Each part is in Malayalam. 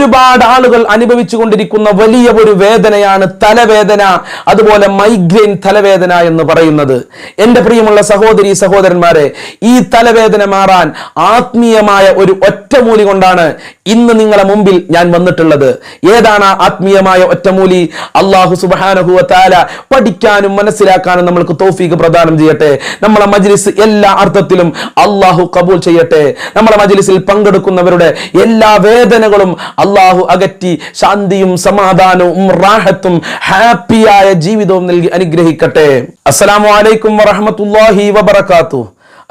ഒരുപാട് ആളുകൾ അനുഭവിച്ചു കൊണ്ടിരിക്കുന്ന വലിയ ഒരു വേദനയാണ് തലവേദന അതുപോലെ മൈഗ്രെയിൻ തലവേദന എന്ന് പറയുന്നത്. എന്റെ പ്രിയമുള്ള സഹോദരി സഹോദരന്മാരെ ഈ തലവേദന മാറാൻ ആത്മീയമായ ഒരു ഒറ്റമൂലി കൊണ്ടാണ് ഇന്ന് നിങ്ങളെ മുമ്പിൽ ഞാൻ വന്നിട്ടുള്ളത്. ഏതാണ് ആത്മീയമായ ഒറ്റമൂലി? അള്ളാഹു സുബാനഹുവ താല പഠിക്കാനും മനസ്സിലാക്കാനും നമ്മൾക്ക് തോഫീക്ക് പ്രദാനം ചെയ്യട്ടെ. നമ്മളെ മജ്ലിസ് എല്ലാ അർത്ഥത്തിലും അള്ളാഹു കബൂൽ ചെയ്യട്ടെ. നമ്മളെ മജ്ലിസിൽ പങ്കെടുക്കുന്നവരുടെ എല്ലാ വേദനകളും അള്ളാഹു അകറ്റി ശാന്തിയും സമാധാനവും റാഹത്തും ഹാപ്പിയായ ജീവിതവും നൽകി അനുഗ്രഹിക്കട്ടെ. അസ്സലാമു അലൈക്കും വറഹമത്തുല്ലാഹി വബറകാതുഹു.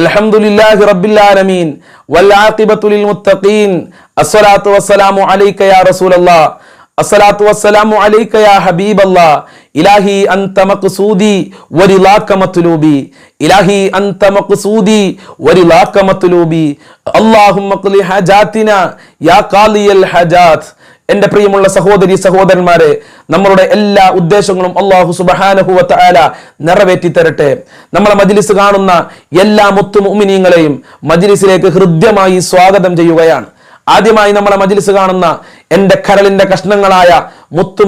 الحمد لله رب العالمين والعاقبة للمتقين الصلاة والسلام عليك يا رسول الله الصلاة والسلام عليك يا حبيب الله إلهي أنت مقصودي ورضاك مطلوبي إلهي أنت مقصودي ورضاك مطلوبي اللهم اقضي حاجاتنا يا قاضي الحاجات എന്റെ പ്രിയമുള്ള സഹോദരി സഹോദരന്മാരെ നമ്മളുടെ എല്ലാ ഉദ്ദേശങ്ങളും അള്ളാഹു സുബഹാനഹുവത്ത ആല നിറവേറ്റി തരട്ടെ. നമ്മളെ മജിലിസ് കാണുന്ന എല്ലാ മുത്തു മുഅ്മിനീങ്ങളെയും മജ്ലിസിലേക്ക് ഹൃദ്യമായി സ്വാഗതം ചെയ്യുകയാണ്. ആദ്യമായി നമ്മളെ മജിലിസ് കാണുന്ന എന്റെ കരളിന്റെ കഷ്ണങ്ങളായ മുത്തു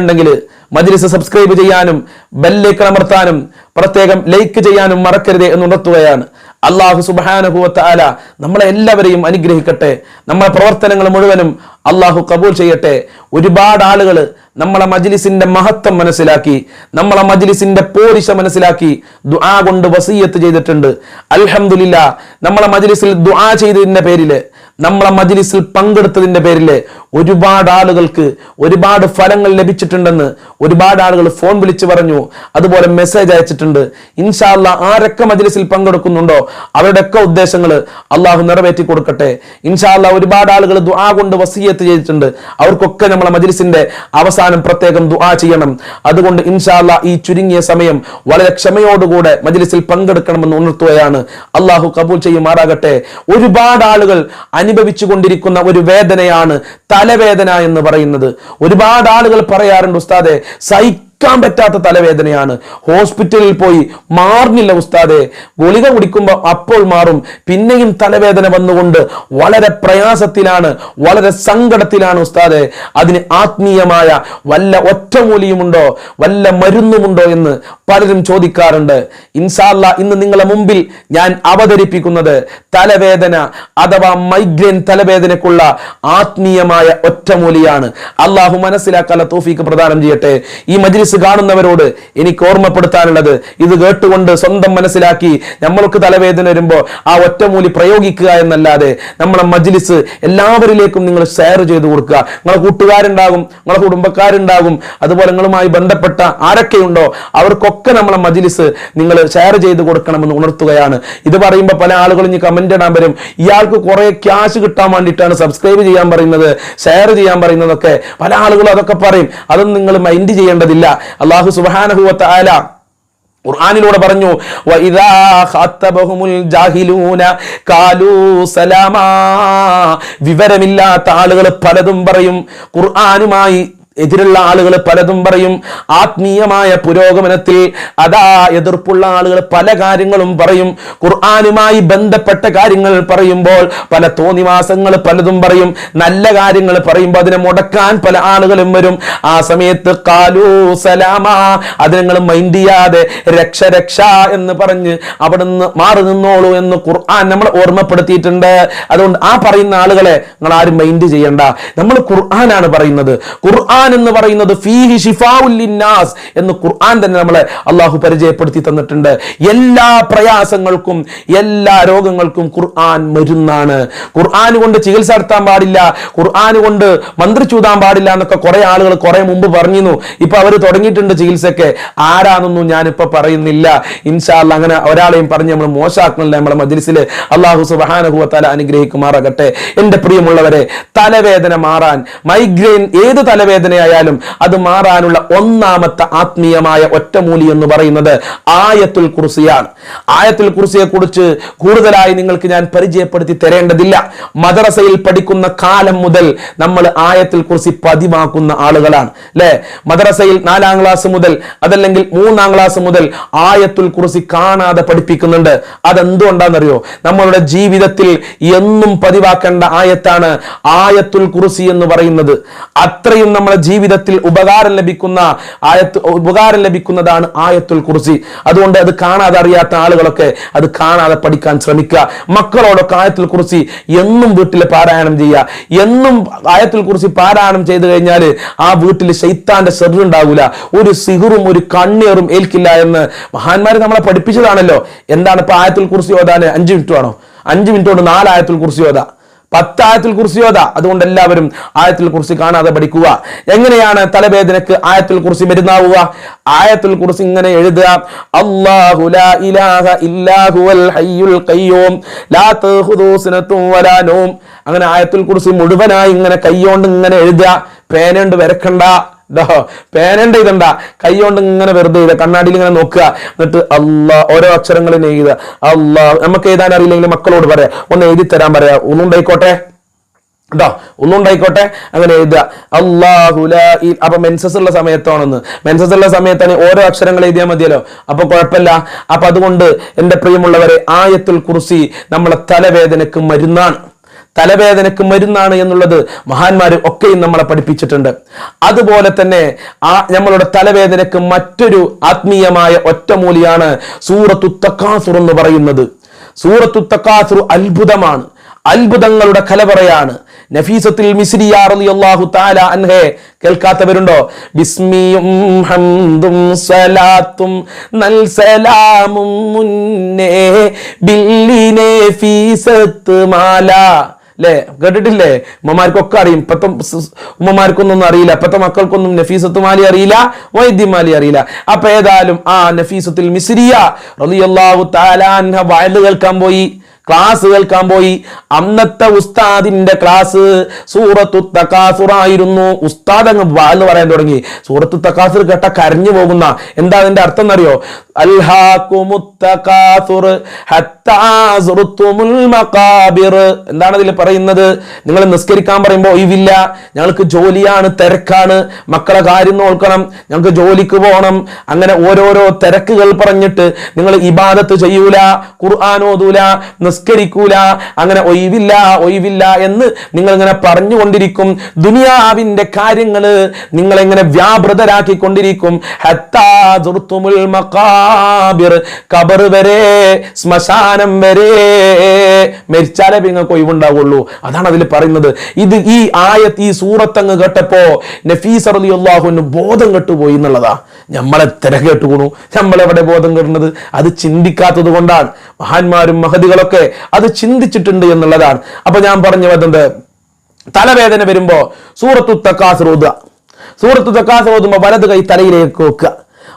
ഉണ്ടെങ്കിൽ മജ്ലിസ് സബ്സ്ക്രൈബ് ചെയ്യാനും ബെല്ലേക്ക് അമർത്താനും പ്രത്യേകം ലൈക്ക് ചെയ്യാനും മറക്കരുത് എന്ന് ഉണർത്തുകയാണ്. അള്ളാഹു സുബാനുഭവത്ത ആല നമ്മളെ എല്ലാവരെയും അനുഗ്രഹിക്കട്ടെ. നമ്മളെ പ്രവർത്തനങ്ങൾ മുഴുവനും അള്ളാഹു കബൂൽ ചെയ്യട്ടെ. ഒരുപാട് ആളുകൾ നമ്മളെ മജ്ലിസിന്റെ മഹത്വം മനസ്സിലാക്കി നമ്മളെ മജ്ലിസിന്റെ പോരിശ മനസ്സിലാക്കി ദുആ കൊണ്ട് വസീയത്ത് ചെയ്തിട്ടുണ്ട്. അൽഹംദുലില്ല നമ്മളെ മജ്ലിസിൽ ദുആ ചെയ്തതിന്റെ പേരിൽ നമ്മളെ മജ്ലിസിൽ പങ്കെടുത്തതിന്റെ പേരിൽ ഒരുപാട് ആളുകൾക്ക് ഒരുപാട് ഫലങ്ങൾ ലഭിച്ചിട്ടുണ്ടെന്ന് ഒരുപാട് ആളുകൾ ഫോൺ വിളിച്ചു പറഞ്ഞു അതുപോലെ മെസ്സേജ് അയച്ചിട്ടുണ്ട്. ഇൻഷാല്ല ആരൊക്കെ മജ്ലിസിൽ പങ്കെടുക്കുന്നുണ്ടോ അവരുടെയൊക്കെ ഉദ്ദേശങ്ങൾ അള്ളാഹു നിറവേറ്റി കൊടുക്കട്ടെ. ഇൻഷാല്ല ഒരുപാട് ആളുകൾ ദുആ കൊണ്ട് വസീയത്ത് ചെയ്തിട്ടുണ്ട്. അവർക്കൊക്കെ നമ്മളെ മജ്ലിസിന്റെ അവസാനം പ്രത്യേകം ദുആ ചെയ്യണം. അതുകൊണ്ട് ഇൻഷാല്ല ഈ ചുരുങ്ങിയ സമയം വളരെ ക്ഷമയോടുകൂടെ മജ്ലിസിൽ പങ്കെടുക്കണമെന്ന് ഉണർത്തുകയാണ്. അള്ളാഹു കബൂൽ ചെയ്യുമാറാകട്ടെ. ഒരുപാട് ആളുകൾ അനുഭവിച്ചു കൊണ്ടിരിക്കുന്ന ഒരു വേദനയാണ് തലവേദന എന്ന് പറയുന്നത്. ഒരുപാട് ആളുകൾ പറയാറുണ്ട് ഉസ്താദെ സൈ സഹിക്കാൻ പറ്റാത്ത തലവേദനയാണ്. ഹോസ്പിറ്റലിൽ പോയി മാറുന്നില്ല ഉസ്താദെ. ഗുളിക കുടിക്കുമ്പോൾ അപ്പോൾ മാറും. പിന്നെയും തലവേദന വന്നുകൊണ്ട് വളരെ പ്രയാസത്തിലാണ് വളരെ സങ്കടത്തിലാണ് ഉസ്താദെ. അതിന് ആത്മീയമായ വല്ല ഒറ്റമൂലിയുമുണ്ടോ? വല്ല മരുന്നുമുണ്ടോ എന്ന് പലരും ചോദിക്കാറുണ്ട്. ഇൻസാല്ല ഇന്ന് നിങ്ങളെ മുമ്പിൽ ഞാൻ അവതരിപ്പിക്കുന്നത് തലവേദന അഥവാ മൈഗ്രെയിൻ തലവേദനക്കുള്ള ആത്മീയമായ ഒറ്റമൂലിയാണ്. അള്ളാഹു മനസ്സിലാക്കാനുള്ള തോഫീക്ക് പ്രദാനം ചെയ്യട്ടെ. ഈ മജ്ലിസ് കാണുന്നവരോട് എനിക്ക് ഓർമ്മപ്പെടുത്താനുള്ളത്. ഇത് കേട്ടുകൊണ്ട് സ്വന്തം മനസ്സിലാക്കി നമ്മൾക്ക് തലവേദന വരുമ്പോൾ ആ ഒറ്റമൂലി പ്രയോഗിക്കുക എന്നല്ലാതെ നമ്മളെ മജ്ലിസ് എല്ലാവരിലേക്കും നിങ്ങൾ ഷെയർ ചെയ്ത് കൊടുക്കുക. നിങ്ങളെ കൂട്ടുകാരുണ്ടാകും നിങ്ങളെ കുടുംബക്കാരുണ്ടാകും അതുപോലെ നിങ്ങളുമായി ബന്ധപ്പെട്ട ആരൊക്കെയുണ്ടോ അവർക്കൊക്കെ നമ്മളെ മജ്ലിസ് നിങ്ങൾ ഷെയർ ചെയ്ത് കൊടുക്കണമെന്ന് ഉണർത്തുകയാണ്. ഇത് പറയുമ്പോൾ പല ആളുകളും ഇനി കമന്റ് ഇടാൻ വരും. ഇയാൾക്ക് കുറെ ക്യാഷ് കിട്ടാൻ വേണ്ടിയിട്ടാണ് സബ്സ്ക്രൈബ് ചെയ്യാൻ പറയുന്നത് ഷെയർ ചെയ്യാൻ പറയുന്നതൊക്കെ. പല ആളുകളും അതൊക്കെ പറയും. അതൊന്നും നിങ്ങൾ മൈൻഡ് ചെയ്യേണ്ടതില്ല. അള്ളാഹു സുബാനഹുവത്ത ആല ഖുർആനിലൂടെ പറഞ്ഞു വിവരമില്ലാത്ത ആളുകൾ പലതും പറയും ഖുർആനുമായി എതിരുള്ള ആളുകൾ പലതും പറയും. ആത്മീയമായ പുരോഗമനത്തിൽ അതാ എതിർപ്പുള്ള ആളുകൾ പല കാര്യങ്ങളും പറയും. ഖുർആാനുമായി ബന്ധപ്പെട്ട കാര്യങ്ങൾ പറയുമ്പോൾ പല തോന്നിവാസങ്ങൾ പലതും പറയും. നല്ല കാര്യങ്ങൾ പറയുമ്പോൾ അതിനെ മുടക്കാൻ പല ആളുകളും വരും. ആ സമയത്ത് കാലൂ സലാമ അത് നിങ്ങൾ മൈൻഡ് ചെയ്യാതെ രക്ഷ രക്ഷ എന്ന് പറഞ്ഞ് അവിടുന്ന് മാറി നിന്നോളൂ എന്ന് ഖുർആൻ നമ്മൾ ഓർമ്മപ്പെടുത്തിയിട്ടുണ്ട്. അതുകൊണ്ട് ആ പറയുന്ന ആളുകളെ നിങ്ങൾ ആരും മൈൻഡ് ചെയ്യണ്ട. നമ്മൾ ഖുർആനാണ് പറയുന്നത്. ഖുർആൻ എന്ന് പറയുന്നത് ഫീഹി എന്ന് ഖുർആൻ തന്നെ നമ്മളെ അള്ളാഹു പരിചയപ്പെടുത്തി തന്നിട്ടുണ്ട്. എല്ലാ പ്രയാസങ്ങൾക്കും എല്ലാ രോഗങ്ങൾക്കും ഖുർആൻ മരുന്നാണ്. ഖുർആൻ കൊണ്ട് ചികിത്സ നടത്താൻ പാടില്ല ഖുർആൻ കൊണ്ട് മന്ത്രിച്ചൂതാൻ പാടില്ല എന്നൊക്കെ കുറെ ആളുകൾ കുറെ മുമ്പ് പറഞ്ഞിരുന്നു. ഇപ്പൊ അവർ തുടങ്ങിയിട്ടുണ്ട് ചികിത്സയൊക്കെ. ആരാണെന്നൊന്നും ഞാനിപ്പോ പറയുന്നില്ല. ഇൻഷാല്ല അങ്ങനെ ഒരാളെയും പറഞ്ഞ് നമ്മൾ മോശമാക്കണില്ല നമ്മളെ മജ്ലിസിൽ അള്ളാഹു സുബാനഹുവത്താല അനുഗ്രഹിക്കുമാറാകട്ടെ. എന്റെ പ്രിയമുള്ളവരെ തലവേദന മാറാൻ മൈഗ്രെയിൻ ഏത് തലവേദന തലവേദനയായാലും അത് മാറാനുള്ള ഒന്നാമത്തെ ആത്മീയമായ ഒറ്റമൂലി എന്ന് പറയുന്നത് ആയത്തുൽ കുർസിയാണ്. ആയത്തുൽ കുർസിയെ കുറിച്ച് കൂടുതലായി നിങ്ങൾക്ക് ഞാൻ പരിചയപ്പെടുത്തി തരേണ്ടതില്ല. മദ്രസയിൽ പഠിക്കുന്ന കാലം മുതൽ നമ്മൾ ആയത്തുൽ കുർസി പതിവാക്കുന്ന ആളുകളാണ്. അല്ലെ മദ്രസയിൽ നാലാം ക്ലാസ് മുതൽ അതല്ലെങ്കിൽ മൂന്നാം ക്ലാസ് മുതൽ ആയത്തുൽ കുർസി കാണാതെ പഠിപ്പിക്കുന്നുണ്ട്. അതെന്തുകൊണ്ടാണെന്നറിയോ? നമ്മളുടെ ജീവിതത്തിൽ എന്നും പതിവാക്കേണ്ട ആയത്താണ് ആയത്തുൽ കുർസി എന്ന് പറയുന്നത്. അത്രയും നമ്മുടെ ജീവിതത്തിൽ ഉപകാരം ലഭിക്കുന്ന ആയത്ത് ഉപകാരം ലഭിക്കുന്നതാണ് ആയത്തുൽ കുറിച്ച് അതുകൊണ്ട് അത് കാണാതെ അറിയാത്ത ആളുകളൊക്കെ അത് കാണാതെ പഠിക്കാൻ ശ്രമിക്കുക. മക്കളോടൊക്കെ ആയത്തുൽ കുറിച്ച് എന്നും വീട്ടിൽ പാരായണം ചെയ്യുക. എന്നും ആയത്തുൽ കുറിച്ച് പാരായണം ചെയ്തു കഴിഞ്ഞാൽ ആ വീട്ടിൽ ശൈത്താന്റെ ഉണ്ടാവില്ല ഒരു സിഹുറും ഒരു കണ്ണീറും ഏൽക്കില്ല എന്ന് മഹാന്മാർ നമ്മളെ പഠിപ്പിച്ചതാണല്ലോ. എന്താണ് ഇപ്പൊ ആയത്തുൽ കുറിച്ച് ഓതാന്? അഞ്ച് മിനിറ്റ് വേണോ? അഞ്ച് മിനിറ്റ് കൊണ്ട് നാലായത്തിൽ കുർസി ഓതാ. പത്ത് ആയത്തിൽ യോധ അതുകൊണ്ട് എല്ലാവരും ആയത്തിൽ കുറിച്ച് കാണാതെ പഠിക്കുക. എങ്ങനെയാണ് തലവേദനക്ക് ആയത്തിൽ കുറിച്ച് മരുന്നാവുക? ആയത്തിൽ കുറിച്ച് ഇങ്ങനെ എഴുതുക. അല്ലാഹു ലാ ഇലാഹ ഹയ്യുൽ ഖയ്യൂം. ലാ വലാ അങ്ങനെ ആയത്തിൽ കുറിച്ച് മുഴുവനായി ഇങ്ങനെ കൈയോണ്ട് ഇങ്ങനെ എഴുതുക. പേനണ്ട് വരക്കണ്ട. പേനന്റെ ഇതണ്ട. കൈ കൊണ്ട് ഇങ്ങനെ വെറുതെ ചെയ്ത കണ്ണാടിയിൽ ഇങ്ങനെ നോക്കുക. എന്നിട്ട് അള്ളാ ഓരോ അക്ഷരങ്ങളും എഴുതുക. അള്ളാ നമുക്ക് എഴുതാൻ അറിയില്ലെങ്കിൽ മക്കളോട് പറയാം. ഒന്ന് എഴുതി തരാൻ പറയാ. ഒന്നുണ്ടായിക്കോട്ടെ കേട്ടോ ഒന്നുണ്ടായിക്കോട്ടെ അങ്ങനെ എഴുതുക. അള്ളാഹുല അപ്പൊ മെൻസസ് ഉള്ള സമയത്താണെന്ന്. മെൻസസ് ഉള്ള സമയത്താണ് ഓരോ അക്ഷരങ്ങൾ എഴുതിയാൽ മതിയല്ലോ. അപ്പൊ കുഴപ്പമില്ല. അപ്പൊ അതുകൊണ്ട് എന്റെ പ്രിയമുള്ളവരെ ആയത്തുൽ കുർസി നമ്മളെ തലവേദനക്ക് മരുന്നാണ്. തലവേദനക്ക് മരുന്നാണ് എന്നുള്ളത് മഹാന്മാർ ഒക്കെയും നമ്മളെ പഠിപ്പിച്ചിട്ടുണ്ട്. അതുപോലെ തന്നെ ആ നമ്മളുടെ തലവേദനയ്ക്ക് മറ്റൊരു ആത്മീയമായ ഒറ്റമൂലിയാണ് സൂറത്തു തക്കാസുർ എന്ന് പറയുന്നത്. സൂറത്തു തക്കാസുർ അത്ഭുതമാണ്. അത്ഭുതങ്ങളുടെ കലവറയാണ്. നഫീസത്തിൽ മിസ്രിയാഹു താല അൻഹേ കേൾക്കാത്തവരുണ്ടോ? ബിസ്മിയും ഹംദും അല്ലേ കേട്ടിട്ടില്ലേ? ഉമ്മമാർക്കൊക്കെ അറിയും. ഇപ്പത്തെ ഉമ്മമാർക്കൊന്നും അറിയില്ല. ഇപ്പത്തെ മക്കൾക്കൊന്നും നഫീസത്ത് മാലി അറിയില്ല വൈദ്യമാലി അറിയില്ല. അപ്പൊ ഏതായാലും ആ നഫീസത്തിൽ മിസ്രിയ റളിയല്ലാഹു താലാൻഹ വയൽ കേൾക്കാൻ പോയി. ക്ലാസ് കേൾക്കാൻ പോയി. അന്നത്തെ ഉസ്താദിന്റെ ക്ലാസ് സൂറത്തു തക്കാസുറായിരുന്നു ഉസ്താദ് അങ്ങ് വാൽ പറയാൻ തുടങ്ങി. സൂറത്തു തക്കാസുർ കേട്ട കരഞ്ഞു പോകുന്ന എന്താ അതിന്റെ അർത്ഥം എന്നറിയോ? എന്താണ് അതിൽ പറയുന്നത്? നിങ്ങൾ നിസ്കരിക്കാൻ പറയുമ്പോൾ ഒഴിവില്ല. ഞങ്ങൾക്ക് ജോലിയാണ് തിരക്കാണ്. മക്കളെ കാര്യം നോക്കണം. ഞങ്ങൾക്ക് ജോലിക്ക് പോകണം. അങ്ങനെ ഓരോരോ തിരക്കുകൾ പറഞ്ഞിട്ട് നിങ്ങൾ ഇബാദത്ത് ചെയ്യൂല ഖുർആാനോദൂല നിസ്കരിക്കൂല അങ്ങനെ ഒഴിവില്ല ഒഴിവില്ല എന്ന് നിങ്ങൾ ഇങ്ങനെ പറഞ്ഞുകൊണ്ടിരിക്കും. ദുനിയാവിന്റെ കാര്യങ്ങൾ നിങ്ങൾ എങ്ങനെ വ്യാപൃതരാക്കിക്കൊണ്ടിരിക്കും കബർ വരെ ശ്മശാനം വരെ. മരിച്ചാലേ നിങ്ങൾക്ക് ഒഴിവുണ്ടാവുള്ളൂ. അതാണ് അതിൽ പറയുന്നത്. ഇത് ഈ ആയത്ത് ഈ സൂറത്തങ്ങ് കേട്ടപ്പോ നഫീസ് അള്ളാഹുവിന് ബോധം കെട്ടുപോയി എന്നുള്ളതാ. നമ്മളെ തിരക്കേട്ടുകൊണു നമ്മളെവിടെ ബോധം കിട്ടുന്നത് അത് ചിന്തിക്കാത്തത് കൊണ്ടാണ്. മഹാന്മാരും മഹതികളൊക്കെ അത് ചിന്തിച്ചിട്ടുണ്ട് എന്നുള്ളതാണ്. അപ്പൊ ഞാൻ പറഞ്ഞു വന്നത് തലവേദന വരുമ്പോ സൂറത്തു തക്കാസ് ഓതുക. സൂറത്തു തക്കാസ് ഓതുമ്പോ വലത് കൈ തലയിലേക്ക് വെക്കുക.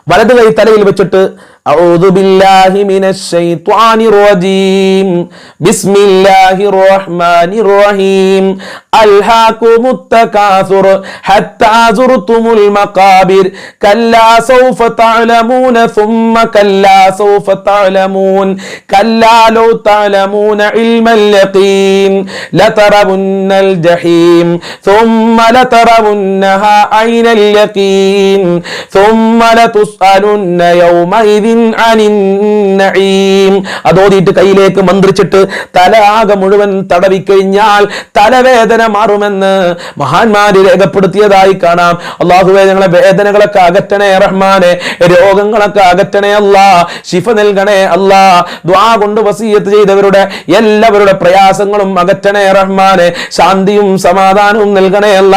വലത് കൈ തലയിൽ വെച്ചിട്ട് أعوذ بالله من الشيطان الرجيم. بسم الله الرحمن الرحيم. ألهاكم التكاثر حتى زرتم المقابر. كلا سوف تعلمون ثم كلا سوف تعلمون. كلا لو تعلمون علم اليقين. لترون الجحيم. ثم لترونها عين اليقين. ثم لتسألن يومئذ അതോതിയിട്ട് കയ്യിലേക്ക് മന്ത്രിച്ചിട്ട് തല ആകെ മുഴുവൻ തടവിക്കഴിഞ്ഞാൽ തലവേദന മാറുമെന്ന് മഹാന്മാര് രേഖപ്പെടുത്തിയതായി കാണാം. അള്ളാഹുവേ ഞങ്ങളെ വേദനകളൊക്കെ അകറ്റണേ റഹ്മാനെ. രോഗങ്ങളൊക്കെ അകറ്റണേ അല്ലാ. ശിഫ നൽകണേ അല്ലാ. ദ്വാ കൊണ്ട് വസീയത്ത് ചെയ്തവരുടെ എല്ലാവരുടെ പ്രയാസങ്ങളും അകറ്റണേ റഹ്മാനെ. ശാന്തിയും സമാധാനവും നൽകണേ അല്ല.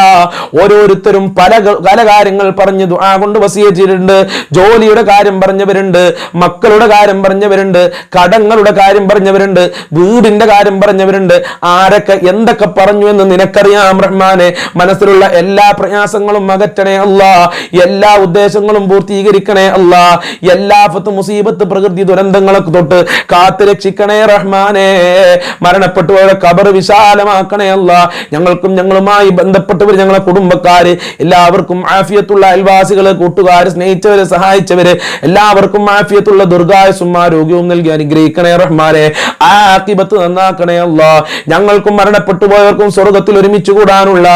ഓരോരുത്തരും പല പല കാര്യങ്ങൾ പറഞ്ഞ് ദ്വാ കൊണ്ട് വസീയ ചെയ്തിട്ടുണ്ട്. ജോലിയുടെ കാര്യം പറഞ്ഞവരുണ്ട്. മക്കളുടെ കാര്യം പറഞ്ഞവരുണ്ട് കടങ്ങളുടെ കാര്യം പറഞ്ഞവരുണ്ട് വീടിന്റെ കാര്യം പറഞ്ഞവരുണ്ട്. ആരൊക്കെ എന്തൊക്കെ പറഞ്ഞു എന്ന് നിനക്കറിയാം റഹ്മാനെ? മനസ്സിലുള്ള എല്ലാ പ്രയാസങ്ങളും അകറ്റണേ അല്ല. എല്ലാ ഉദ്ദേശങ്ങളും പൂർത്തീകരിക്കണേ അല്ല. എല്ലാ ഫത്ത് മുസീബത്ത് പ്രകൃതി ദുരന്തങ്ങളൊക്കെ തൊട്ട് കാത്തു രക്ഷിക്കണേ റഹ്മാനെ. മരണപ്പെട്ടുപോയ കബർ വിശാലമാക്കണേ അല്ല. ഞങ്ങൾക്കും ഞങ്ങളുമായി ബന്ധപ്പെട്ടവർ ഞങ്ങളെ കുടുംബക്കാര് എല്ലാവർക്കും ആഫിയത്തുള്ള അയൽവാസികൾ കൂട്ടുകാര് സ്നേഹിച്ചവര് സഹായിച്ചവര് എല്ലാവർക്കും ആഫിയത്തുള്ള ദുർഗായ സുമാ രോഗ്യവും നൽകി അനുഗ്രഹിക്കണേ റഹ്മാനെ. ആ ആക്കിബത്ത് നന്നാക്കണേ അല്ല. ഞങ്ങൾക്കും മരണപ്പെട്ടു പോയവർക്കും സ്വർഗത്തിൽ ഒരുമിച്ച് കൂടാനുള്ള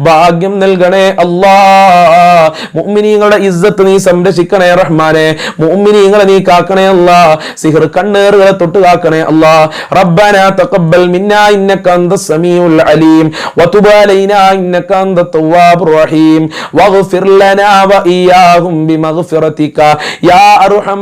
ഭാഗ്യം നൽകണേ അല്ലാ. മുഅ്മിനീങ്ങളുടെ ഇസ്സത്ത് നീ സംരക്ഷിക്കണേ റഹ്മാനെ. മുഅ്മിനീങ്ങളെ നീ കാക്കണേ അല്ല. സിഹർ കണ്ണേറുകളെ തൊട്ട് കാക്കണേ അല്ല. റബ്ബന തഖബ്ബൽ മിന്നാ ഇന്നക അന്ത സമീഉൽ അലീം. വതുബ അലൈനാ ഇന്നക അന്ത തവ്വാബ് റഹീം. വഗ്ഫിർ ലനാ വഇയ്യാഹും ബിമഗ്ഫിറതിക. യാ അർഹമ